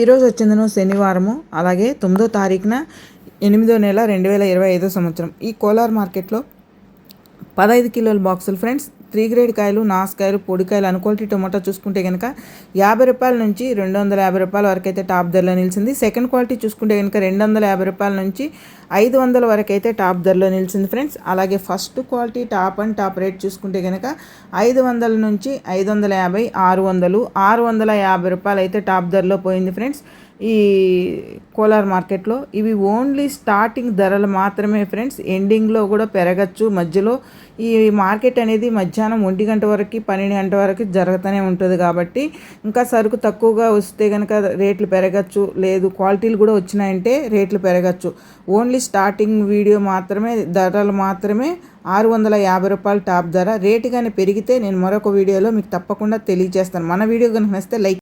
ఈరోజు వచ్చిందను శనివారము అలాగే తొమ్మిదో తారీఖున ఎనిమిదో నెల రెండు వేల ఇరవై ఐదో సంవత్సరం. ఈ కోలార్ మార్కెట్లో పదహైదు కిలోల బాక్సులు ఫ్రెండ్స్ త్రీ గ్రేడ్ కాయలు నాసుకాయలు పొడికాయలు అనుకోల్టీ టొమాటో చూసుకుంటే కనుక యాభై రూపాయల నుంచి రెండు వందల యాభై రూపాయల వరకు అయితే టాప్ ధరలో నిలిచింది. సెకండ్ క్వాలిటీ చూసుకుంటే కనుక రెండు వందల యాభై రూపాయల నుంచి ఐదు వందల వరకు అయితే టాప్ ధరలో నిలిచింది ఫ్రెండ్స్. అలాగే first quality top and top rate చూసుకుంటే కనుక ఐదు వందల నుంచి ఐదు వందల యాభై ఆరు వందలు ఆరు వందల యాభై రూపాయలు అయితే టాప్ ధరలో పోయింది ఫ్రెండ్స్. ఈ కోలార్ మార్కెట్లో ఇవి ఓన్లీ స్టార్టింగ్ ధరలు మాత్రమే ఫ్రెండ్స్. ఎండింగ్లో కూడా పెరగచ్చు. మధ్యలో ఈ మార్కెట్ అనేది మధ్యాహ్నం ఒంటి గంట వరకు పన్నెండు గంట వరకు జరుగుతూనే ఉంటుంది కాబట్టి ఇంకా సరుకు తక్కువగా వస్తే కనుక రేట్లు పెరగచ్చు. లేదు క్వాలిటీలు కూడా వచ్చినాయంటే రేట్లు పెరగచ్చు. ఓన్లీ స్టార్టింగ్ వీడియో మాత్రమే ధరలు మాత్రమే ఆరు వందల యాభై రూపాయలు టాప్ ధర. రేటు కానీ పెరిగితే నేను మరొక వీడియోలో మీకు తప్పకుండా తెలియజేస్తాను. మన వీడియో కనుక నచ్చితే లైక్